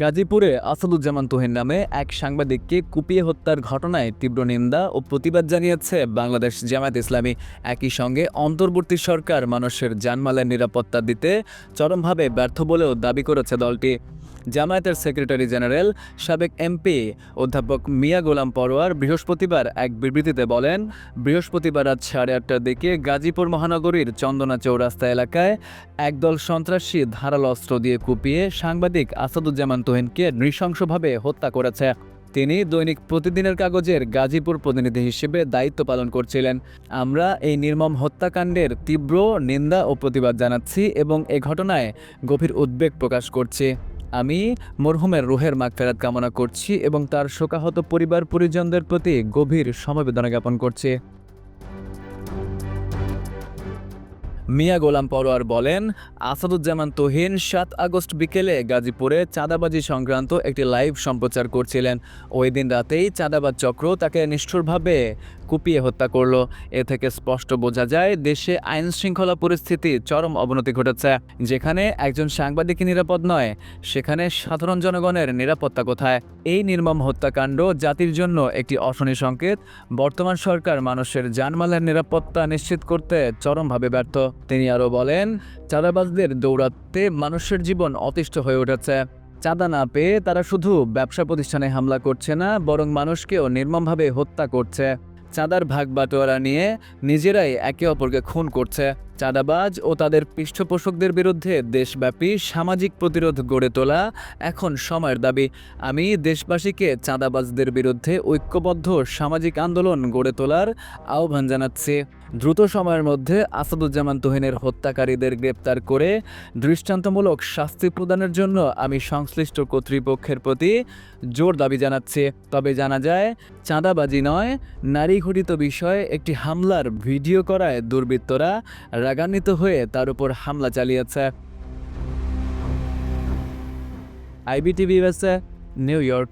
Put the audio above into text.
গাজীপুরে আসাদুজ্জামান তোহেন নামে এক সাংবাদিককে কুপিয়ে হত্যার ঘটনায় তীব্র নিন্দা ও প্রতিবাদ জানিয়েছে বাংলাদেশ জামায়াত ইসলামী। একই সঙ্গে অন্তর্বর্তী সরকার মানুষের জানমালের নিরাপত্তা দিতে চরমভাবে ব্যর্থ বলেও দাবি করেছে দলটি। জামায়াতের সেক্রেটারি জেনারেল সাবেক এমপি অধ্যাপক মিয়া গোলাম পরোয়ার বৃহস্পতিবার এক বিবৃতিতে বলেন, বৃহস্পতিবার রাত সাড়ে আটটার দিকে গাজীপুর মহানগরীর চন্দনা চৌরাস্তা এলাকায় একদল সন্ত্রাসী ধারাল অস্ত্র দিয়ে কুপিয়ে সাংবাদিক আসাদুজ্জামান তোহিনকে নৃশংসভাবে হত্যা করেছে। তিনি দৈনিক প্রতিদিনের কাগজের গাজীপুর প্রতিনিধি হিসেবে দায়িত্ব পালন করছিলেন। আমরা এই নির্মম হত্যাকাণ্ডের তীব্র নিন্দা ও প্রতিবাদ জানাচ্ছি এবং এ ঘটনায় গভীর উদ্বেগ প্রকাশ করছি। আমি মরহুমের রুহের মাগফেরাত কামনা করছি এবং তার শোকাহত পরিবার পরিজনদের প্রতি গভীর সমবেদনা জ্ঞাপন করছি। মিয়া গোলাম পরোয়ার বলেন, আসাদুজ্জামান তোহিন সাত আগস্ট বিকেলে গাজীপুরে চাঁদাবাজি সংক্রান্ত একটি লাইভ সম্প্রচার করছিলেন। ওই দিন রাতেই চাঁদাবাজ চক্র তাকে নিষ্ঠুরভাবে কুপিয়ে হত্যা করল। এ থেকে স্পষ্ট বোঝা যায়, দেশে আইন শৃঙ্খলা পরিস্থিতি চরম অবনতি ঘটেছে, যেখানে একজন সাংবাদিক নিরাপদ নয়, সেখানে সাধারণ জনগণের নিরাপত্তা কোথায়? এই নির্মম হত্যাকাণ্ড জাতির জন্য একটি অশনি সংকেত। বর্তমান সরকার মানুষের জানমালের নিরাপত্তা নিশ্চিত করতে চরমভাবে ব্যর্থ। তিনি আরও বলেন, চাঁদাবাজদের দৌড়াতে মানুষের জীবন অতিষ্ঠ হয়ে উঠেছে। চাঁদা না পেয়ে তারা শুধু ব্যবসা প্রতিষ্ঠানে হামলা করছে না, বরং মানুষকেও নির্মমভাবে হত্যা করছে। চাঁদার ভাগ বাটোয়ারা নিয়ে নিজেরাই একে অপরকে খুন করছে। চাঁদাবাজ ও তাদের পৃষ্ঠপোষকদের বিরুদ্ধে দেশব্যাপী সামাজিক প্রতিরোধ গড়ে তোলা এখন সময়ের দাবি। আমি দেশবাসীকে চাঁদাবাজদের বিরুদ্ধে ঐক্যবদ্ধ সামাজিক আন্দোলন গড়ে তোলার আহ্বান জানাচ্ছি। দ্রুত সময়ের মধ্যে আসাদুজ্জামান তুহিনের হত্যাকারীদের গ্রেপ্তার করে দৃষ্টান্তমূলক শাস্তি প্রদানের জন্য আমি সংশ্লিষ্ট কর্তৃপক্ষের প্রতি জোর দাবি জানাচ্ছি। তবে জানা যায়, চাঁদাবাজি নয়, নারী ঘটিত বিষয়ে একটি হামলার ভিডিও করায় দুর্বৃত্তরা রাগান্বিত হয়ে তার উপর হামলা চালিয়েছে। IBTV new York